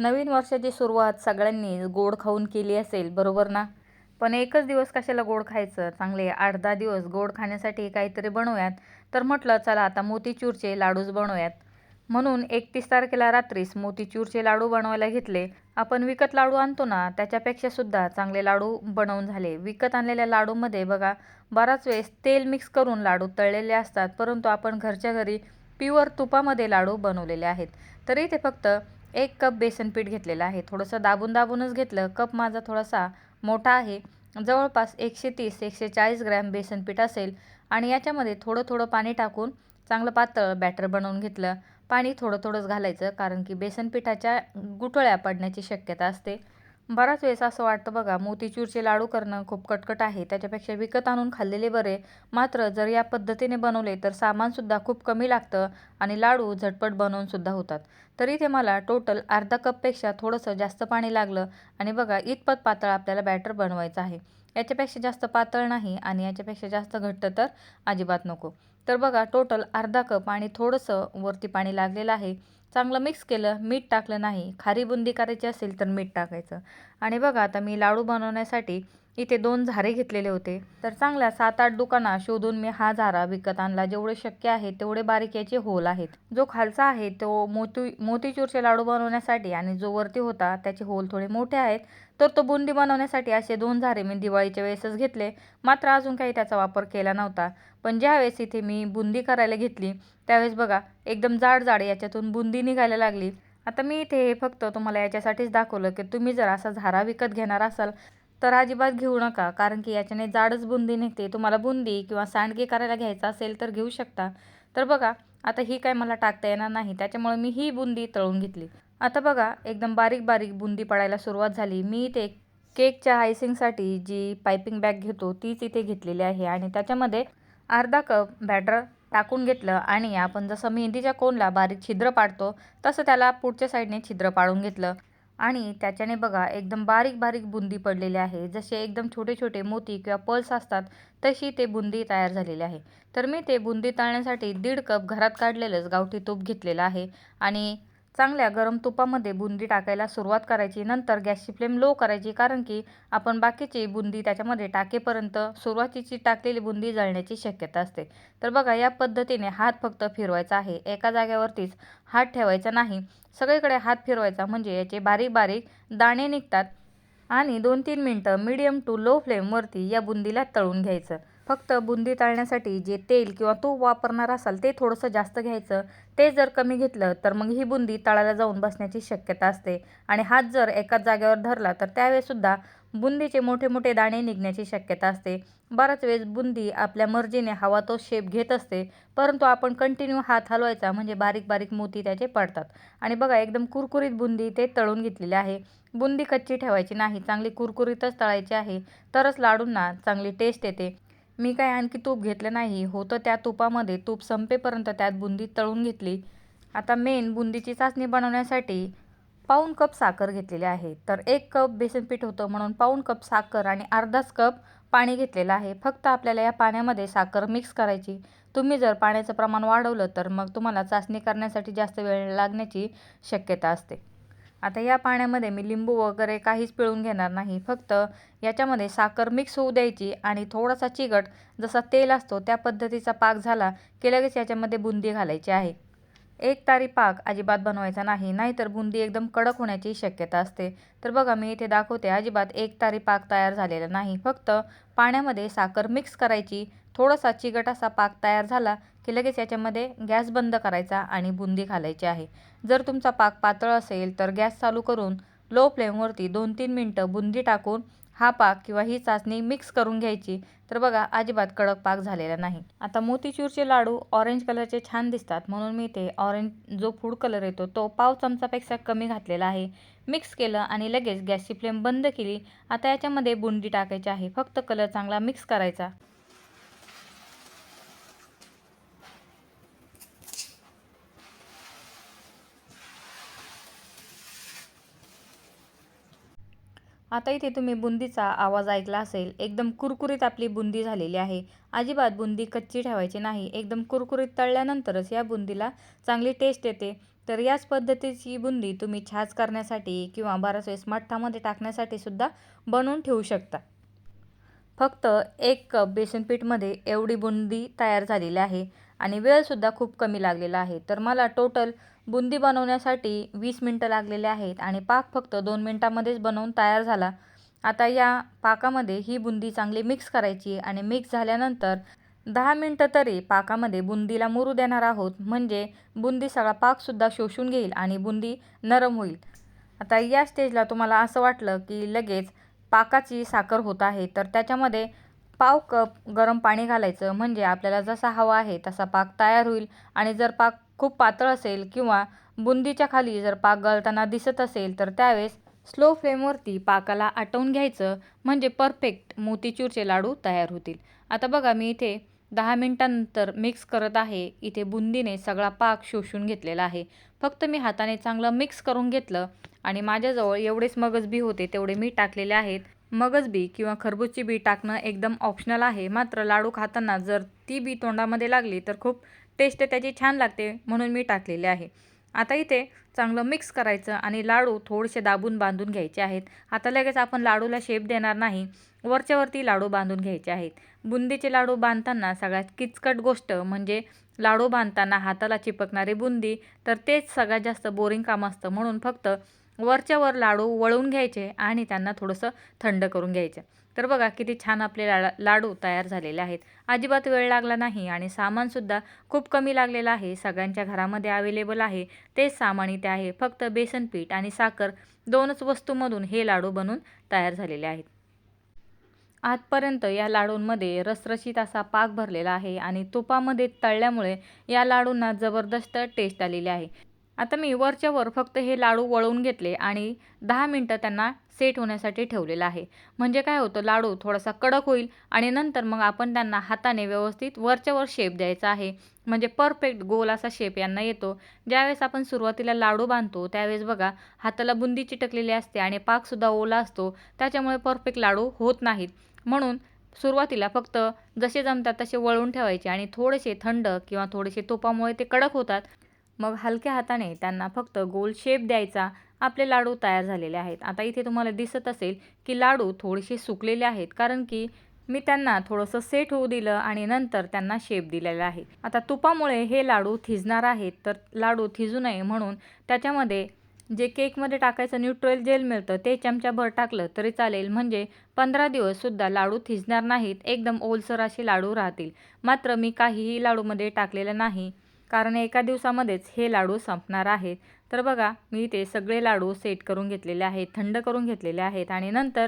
नवीन वर्षाची सुरुवात सगळ्यांनी गोड खाऊन केली असेल बरोबर ना? पण एकच दिवस कशाला गोड खायचं? चांगले आठ दहा दिवस गोड खाण्यासाठी काहीतरी बनवूयात. तर म्हटलं चला आता मोतीचूरचे लाडूच बनवूयात. म्हणून एकतीस तारखेला रात्रीच मोतीचूरचे लाडू बनवायला घेतले. आपण विकत लाडू आणतो ना त्याच्यापेक्षा सुद्धा चांगले लाडू बनवून झाले. विकत आणलेल्या लाडूमध्ये बघा बराच वेळेस तेल मिक्स करून लाडू तळलेले असतात परंतु आपण घरच्या घरी प्युअर तुपामध्ये लाडू बनवलेले आहेत. तरी ते फक्त एक कप बेसन पीठ घेतलेलं आहे. थोडंसं दाबून दाबूनच घेतलं. कप माझा थोडासा मोठा आहे. जवळपास एकशे तीस एकशे चाळीस ग्रॅम बेसन पीठ असेल आणि याच्यामध्ये थोडं थोडं पाणी टाकून चांगलं पातळ बॅटर बनवून घेतलं. पाणी थोडं थोडंच घालायचं कारण की बेसन पिठाच्या गुठळ्या पडण्याची शक्यता असते. बराच वेळेस असं वाटतं बघा मोतीचूरचे लाडू करणं खूप कटकट आहे. त्याच्यापेक्षा विकत आणून खाल्लेले बरे. मात्र जर या पद्धतीने बनवले तर सामानसुद्धा खूप कमी लागतं आणि लाडू झटपट बनवूनसुद्धा होतात. तर इथे मला टोटल अर्धा कपपेक्षा थोडंसं जास्त पाणी लागलं आणि बघा इतपत पातळ आपल्याला बॅटर बनवायचं आहे. याच्यापेक्षा जास्त पातळ नाही आणि याच्यापेक्षा जास्त घट्ट तर अजिबात नको. तर बघा टोटल अर्धा कप आणि थोडंसं वरती पाणी लागलेलं आहे. चांगलं मिक्स केलं मीठ टाकलं नाही. खारी बुंदी करायची असेल तर मीठ टाकायचं. आणि बघा आता मी लाडू बनवण्यासाठी इथे दोन झारे घेतलेले होते. तर चांगल्या सात आठ दुकाना शोधून मी हा झारा विकत आणला. जेवढे शक्य आहे तेवढे बारीक याचे होल आहेत. जो खालचा आहे तो मोती मोतीचूरचे लाडू बनवण्यासाठी आणि जो वरती होता त्याचे होल थोडे मोठे आहेत. तर तो बुंदी बनवण्यासाठी असे दोन झारे मी दिवाळीच्या वेळेसच घेतले. मात्र अजून काही त्याचा वापर केला नव्हता. पण ज्यावेळेस इथे मी बुंदी करायला घेतली त्यावेळेस बघा एकदम जाड जाड याच्यातून बुंदी निघायला लागली. आता मी इथे हे फक्त तुम्हाला याच्यासाठीच दाखवलं की तुम्ही जर असा झारा विकत घेणार असाल तर अजिबात घेऊ नका कारण की याच्याने जाडच बुंदी निघते. तुम्हाला बुंदी किंवा सांडगे करायला घ्यायचं असेल तर घेऊ शकता. तर बघा आता ही काय मला टाकता येणार नाही त्याच्यामुळे मी ही बुंदी तळून घेतली. आता बघा एकदम बारीक बारीक बुंदी पडायला सुरुवात झाली. मी इथे केकच्या आयसिंगसाठी जी पायपिंग बॅग घेतो तीच इथे घेतलेली आहे. आणि त्याच्यामध्ये अर्धा कप बॅटर टाकून घेतलं आणि आपण जसं मेहंदीच्या कोनला बारीक छिद्र पाडतो तसं त्याला पुढच्या साईडने छिद्र पाडून घेतलं. आणि त्याच्याने बघा एकदम बारीक बारीक बुंदी पडलेली आहे. जसे एकदम छोटे छोटे मोती किंवा पल्स असतात तशी ते बुंदी तयार झालेली आहे. तर मी ते बुंदी तळण्यासाठी दीड कप घरात काढलेलंच गावठी तूप घेतलेलं आहे. आणि चांगल्या गरम तुपामध्ये बुंदी टाकायला सुरुवात करायची. नंतर गॅसची फ्लेम लो करायची कारण की आपण बाकीची बुंदी त्याच्यामध्ये टाकेपर्यंत सुरुवातीची टाकलेली बुंदी जळण्याची शक्यता असते. तर बघा या पद्धतीने हात फक्त फिरवायचा आहे. एका जाग्यावरतीच हात ठेवायचा नाही. सगळीकडे हात फिरवायचा म्हणजे याचे बारीक बारीक दाणे निघतात आणि दोन तीन मिनटं मीडियम टू लो फ्लेमवरती या बुंदीला तळून घ्यायचं. फक्त बुंदी तळण्यासाठी जे तेल किंवा तूप वापरणार असाल ते थोडंसं जास्त घ्यायचं. ते जर कमी घेतलं तर मग ही बुंदी तळाला जाऊन बसण्याची शक्यता असते. आणि हात जर एकाच जागेवर धरला तर त्यावेळेसुद्धा बुंदीचे मोठे मोठे दाणे निघण्याची शक्यता असते. बराच वेळेस बुंदी आपल्या मर्जीने हवा तो शेप घेत असते परंतु आपण कंटिन्यू हात हलवायचा म्हणजे बारीक बारीक मोती त्याचे पडतात. आणि बघा एकदम कुरकुरीत बुंदी ते तळून घेतलेली आहे. बुंदी कच्ची ठेवायची नाही चांगली कुरकुरीतच तळायची आहे. तरच लाडूंना चांगली टेस्ट येते. मी काय आणखी तूप घेतलं नाही. होतं त्या तुपामध्ये. तूप संपेपर्यंत त्यात बुंदी तळून घेतली. आता मेन बुंदीची चाचणी बनवण्यासाठी पाऊण कप साखर घेतलेली आहे. तर एक कप बेसनपीठ होतं म्हणून पाऊण कप साखर आणि अर्धाच कप पाणी घेतलेलं आहे. फक्त आपल्याला या पाण्यामध्ये साखर मिक्स करायची. तुम्ही जर पाण्याचं प्रमाण वाढवलं तर मग तुम्हाला चाचणी करण्यासाठी जास्त वेळ लागण्याची शक्यता असते. आता या पाण्यामध्ये मी लिंबू वगैरे काहीच पिळून घेणार नाही. फक्त याच्यामध्ये साखर मिक्स होऊ द्यायची आणि थोडासा चिकट जसा तेल असतो त्या पद्धतीचा पाक झाला की लगेच याच्यामध्ये बुंदी घालायची आहे. एक तारी पाक अजिबात बनवायचा नाही नाहीतर बुंदी एकदम कडक होण्याची शक्यता असते. तर बघा मी इथे दाखवते अजिबात एक तारी पाक तयार झालेला नाही. फक्त पाण्यामध्ये साखर मिक्स करायची थोडासा चिकट असा पाक तयार झाला की लगेच याच्यामध्ये गॅस बंद करायचा आणि बुंदी घालायची आहे. जर तुमचा पाक पातळ असेल तर गॅस चालू करून लो फ्लेमवरती दोन तीन मिनटं बुंदी टाकून हा पाक किंवा ही चाचणी मिक्स करून घ्यायची. तर बघा अजिबात कडक पाक झालेला नाही. आता मोतीचूरचे लाडू ऑरेंज कलरचे छान दिसतात. म्हणून मी ते ऑरेंज जो फूड कलर येतो तो पाव चमचापेक्षा कमी घातलेला आहे. मिक्स केलं आणि लगेच गॅसची फ्लेम बंद केली. आता याच्यामध्ये बुंदी टाकायची आहे. फक्त कलर चांगला मिक्स करायचा. आता इथे तुम्ही बुंदीचा आवाज ऐकला असेल एकदम कुरकुरीत आपली बुंदी झालेली आहे. अजिबात बुंदी कच्ची ठेवायची नाही. एकदम कुरकुरीत तळल्यानंतरच या बुंदीला चांगली टेस्ट येते. तर याच पद्धतीची बुंदी तुम्ही छाज करण्यासाठी किंवा बऱ्याच वेळेस मठ्ठामध्ये टाकण्यासाठी सुद्धा बनवून ठेवू शकता. फक्त एक कप बेसन पीठमध्ये एवढी बुंदी तयार झालेली आहे. आणि वेळसुद्धा खूप कमी लागलेला आहे. तर मला टोटल बुंदी बनवण्यासाठी वीस मिनटं लागलेले आहेत आणि पाक फक्त दोन मिनटामध्येच बनवून तयार झाला. आता या पाकामध्ये ही बुंदी चांगली मिक्स करायची आणि मिक्स झाल्यानंतर दहा मिनटं तरी पाकामध्ये बुंदीला मुरू देणार आहोत. म्हणजे बुंदी सगळा पाकसुद्धा शोषून घेईल आणि बुंदी नरम होईल. आता या स्टेजला तुम्हाला असं वाटलं की लगेच पाकाची साखर होत आहे. तर त्याच्यामध्ये पाव कप गरम पाणी घालायचं. म्हणजे आपल्याला जसा हवा आहे तसा पाक तयार होईल. आणि जर पाक खूप पातळ असेल किंवा बुंदीच्या खाली जर पाक गळताना दिसत असेल तर त्यावेळेस स्लो फ्लेमवरती पाकाला आटवून घ्यायचं. म्हणजे परफेक्ट मोतीचूरचे लाडू तयार होतील. आता बघा मी इथे दहा मिनटानंतर मिक्स करत आहे. इथे बुंदीने सगळा पाक शोषून घेतलेला आहे. फक्त मी हाताने चांगलं मिक्स करून घेतलं. आणि माझ्याजवळ एवढेच मगजबी होते तेवढे मी टाकलेले आहेत. मगज बी किंवा खरबूजची बी टाकणं एकदम ऑप्शनल आहे. मात्र लाडू खाताना जर ती बी तोंडामध्ये लागली तर खूप टेस्ट त्याची छान लागते म्हणून मी टाकलेले आहे. आता इथे चांगलं मिक्स करायचं आणि लाडू थोडेसे दाबून बांधून घ्यायचे आहेत. आता लगेच आपण लाडूला शेप देणार नाही. वरच्यावरती लाडू बांधून घ्यायचे आहेत. बुंदीचे लाडू बांधताना सगळ्यात किचकट गोष्ट म्हणजे लाडू बांधताना हाताला चिपकणारी बुंदी तर तेच सगळ्यात जास्त बोरिंग काम असतं. म्हणून फक्त वरच्या वर लाडू वळून घ्यायचे आणि त्यांना थोडंसं थंड करून घ्यायचं. तर बघा किती छान आपले लाडा लाडू तयार झालेले आहेत. अजिबात वेळ लागला नाही आणि सामानसुद्धा खूप कमी लागलेलं आहे. सगळ्यांच्या घरामध्ये अवेलेबल आहे. तेच सामान इथे आहे. फक्त बेसन पीठ आणि साखर दोनच वस्तूमधून हे लाडू बनून तयार झालेले आहेत. आजपर्यंत या लाडूंमध्ये रसरशीत असा पाक भरलेला आहे आणि तुपामध्ये तळल्यामुळे या लाडूंना जबरदस्त टेस्ट आलेली आहे. आता मी वरच्या वर फक्त हे लाडू वळवून घेतले आणि दहा मिनटं त्यांना सेट होण्यासाठी ठेवलेलं आहे. म्हणजे काय होतं लाडू थोडासा कडक होईल आणि नंतर मग आपण त्यांना हाताने व्यवस्थित वरच्या वर शेप द्यायचा आहे. म्हणजे परफेक्ट गोल असा शेप यांना येतो. ज्यावेळेस आपण सुरुवातीला लाडू बांधतो त्यावेळेस बघा हाताला बुंदी चिटकलेली असते आणि पाकसुद्धा ओला असतो. त्याच्यामुळे परफेक्ट लाडू होत नाहीत. म्हणून सुरुवातीला फक्त जसे जमतात तसे वळवून ठेवायचे आणि थोडेसे थंड किंवा थोडेसे तुपामुळे ते कडक होतात. मग हलक्या हाताने त्यांना फक्त गोल शेप द्यायचा आपले लाडू तयार झालेले आहेत. आता इथे तुम्हाला दिसत असेल की लाडू थोडेसे सुकलेले आहेत कारण की मी त्यांना थोडंसं सेट होऊ दिलं आणि नंतर त्यांना शेप दिलेला आहे. आता तुपामुळे हे लाडू थिजणार आहेत तर लाडू थिजू नये म्हणून त्याच्यामध्ये जे केकमध्ये टाकायचं न्यूट्रल जेल मिळतं ते चमच्याभर टाकलं तरी चालेल. म्हणजे पंधरा दिवससुद्धा लाडू थिजणार नाहीत एकदम ओलसर असे लाडू राहतील. मात्र मी काहीही लाडूमध्ये टाकलेलं नाही. कारण एका दिवसामध्येच हे लाडू संपणार आहेत. तर बघा मी ते सगळे लाडू सेट करून घेतलेले आहेत थंड करून घेतलेले आहेत आणि नंतर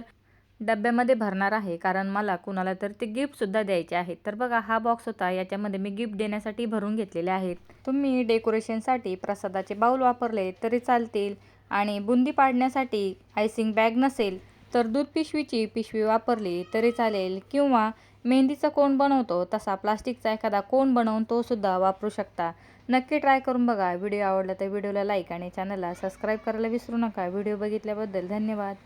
डब्यामध्ये भरणार आहे. कारण मला कुणाला तर ते गिफ्टसुद्धा द्यायचे आहेत. तर बघा हा बॉक्स होता. याच्यामध्ये मी गिफ्ट देण्यासाठी भरून घेतलेले आहेत. तुम्ही डेकोरेशनसाठी प्रसादाचे बाऊल वापरले तरी चालतील आणि बुंदी पाडण्यासाठी आयसिंग बॅग नसेल तर दूध पिशवीची पिशवी वापरली तरी चालेल किंवा मेहंदीचा कोण बनवतो तसा प्लास्टिकचा एखादा कोण बनवून तो सुद्धा वापरू शकता. नक्की ट्राय करून बघा. व्हिडिओ आवडला तर व्हिडिओला लाईक आणि चॅनलला सबस्क्राईब करायला विसरू नका. व्हिडिओ बघितल्याबद्दल धन्यवाद.